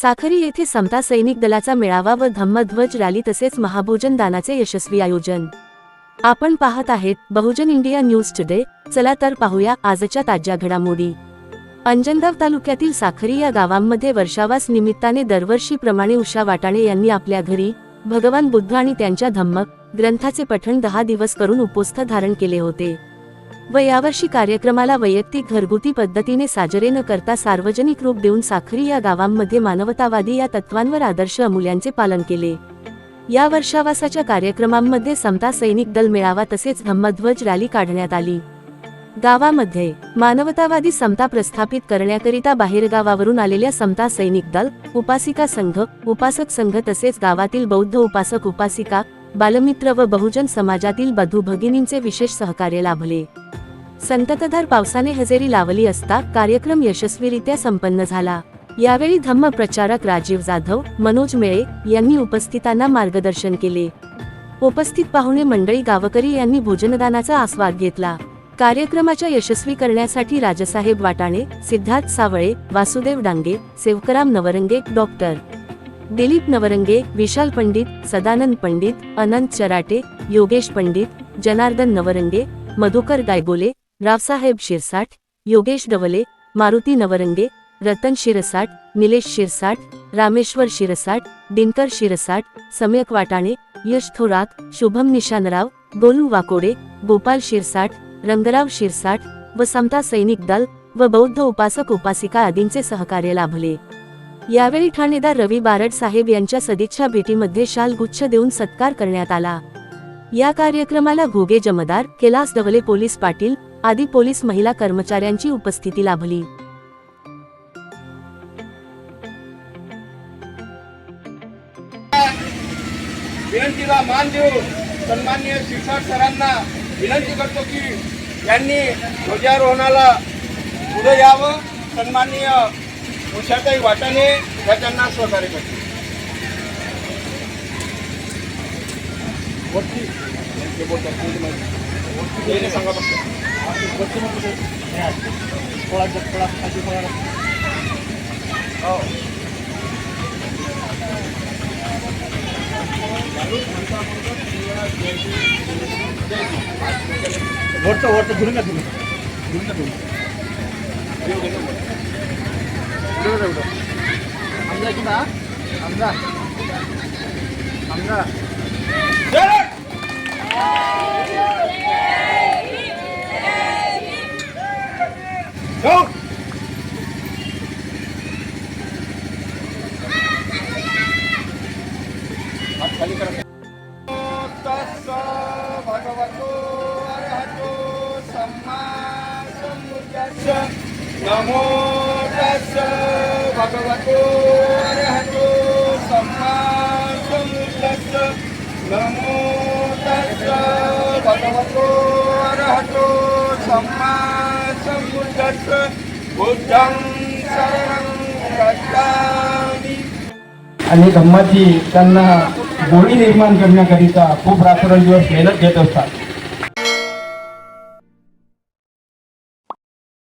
साखरी येथे समता सैनिक दलाचा मेळावा व धम्मध्वज रॅली तसेच महाभोजन दानाचे यशस्वी आयोजन. आपण पाहत आहेत बहुजन इंडिया न्यूज टुडे. चला तर पाहूया आजच्या ताज्या घडामोडी. अंजनगाव तालुक्यातील साखरी या गावांमध्ये वर्षावास निमित्ताने दरवर्षीप्रमाणे उषा वाटाणे यांनी आपल्या घरी भगवान बुद्ध आणि त्यांच्या धम्मक ग्रंथाचे पठण दहा दिवस करून उपोस्थ धारण केले होते. व यावर्षी कार्यक्रमाला वैयक्तिक घरगुती पद्धतीने साजरे न करता सार्वजनिक रूप देऊन साखरी या गावांमध्ये मानवतावादी या तत्वांवर आदर्श अमूल्यांचे पालन केले. या वर्षावासाच्या कार्यक्रमांमध्ये समता सैनिक दल मेळावा तसेच धम्मध्वज रॅली काढण्यात आली. गावामध्ये मानवतावादी समता प्रस्थापित करण्याकरिता बाहेरगावावरून आलेल्या समता सैनिक दल उपासिका संघ उपासक संघ तसेच गावातील बौद्ध उपासक उपासिका बालमित्र व बहुजन समाजातील बधू भगिनींचे विशेष सहकार्य लाभले. संततधार पावसाने हजेरी लावली असता कार्यक्रम यशस्वीरित्या संपन्न झाला. यावेळी धम्म प्रचारक राजीव जाधव मनोज मेळे यांनी उपस्थितांना मार्गदर्शन केले. उपस्थित पाहुणे मंडळी गावकरी यांनी भोजनदानाचा आस्वाद घेतला. कार्यक्रमाच्या यशस्वी करण्यासाठी राजसाहेब वाटाणे सिद्धार्थ सावळे वासुदेव डांगे सेवकराम नवरंगे डॉक्टर. दिलीप नवरंगे विशाल पंडित सदानंद पंडित अनंत चराटे योगेश पंडित जनार्दन नवरंगे मधुकर गायगोले रावसाहेब शिरसाट योगेश डवले मारुती नवरंगे रतन शिरसाट निलेश शिरसाट रामेश्वर शिरसाट दिनकर शिरसाट सम्यक वाटाणे यश थोरात शुभम निशानराव गोलू वाकोडे गोपाल शिरसाट रंगराव शिरसाट व समता सैनिक दल व बौद्ध उपासक उपासिका आदींचे सहकार्य लाभले यावेळी ठाणेदार रवी बारड साहेब यांच्या सदिच्छा भेटीमध्ये शालगुच्छ देऊन सत्कार करण्यात आला. या कार्यक्रमाला घोगे जमदार कैलास डवले पोलीस पाटील आदी पोलीस महिला कर्मचाऱ्यांची उपस्थिती लाभली. विनंतीला मान देऊन सन्माननीय शिक्षक सरांना विनंती करतो की यांनी ध्वजारोहणाला पुढे यावं. सन्माननीय उषाताई वाटाणे या त्यांना सहकार्य करते सांगा. हो. वरचं वरचं. धरून का तुम्ही. का तुम्ही. आमचा किती आमचा आमचा जय! हो. हात खाली करा. तस्स भगवतो अरहतो सम्मा सम्बुद्धस्स. नमो तस्स भगवतो अरहतो सम्मा सम्बुद्धस्स. नमो तस्स भगवतो अरहतो सम्मा सम्बुद्धस्स. बुद्धं शरणं गच्छामि आणि धम्माची त्यांना गोडी निर्माण करण्याकरिता खूप रात्रंदिवस मेहनत घेत असतात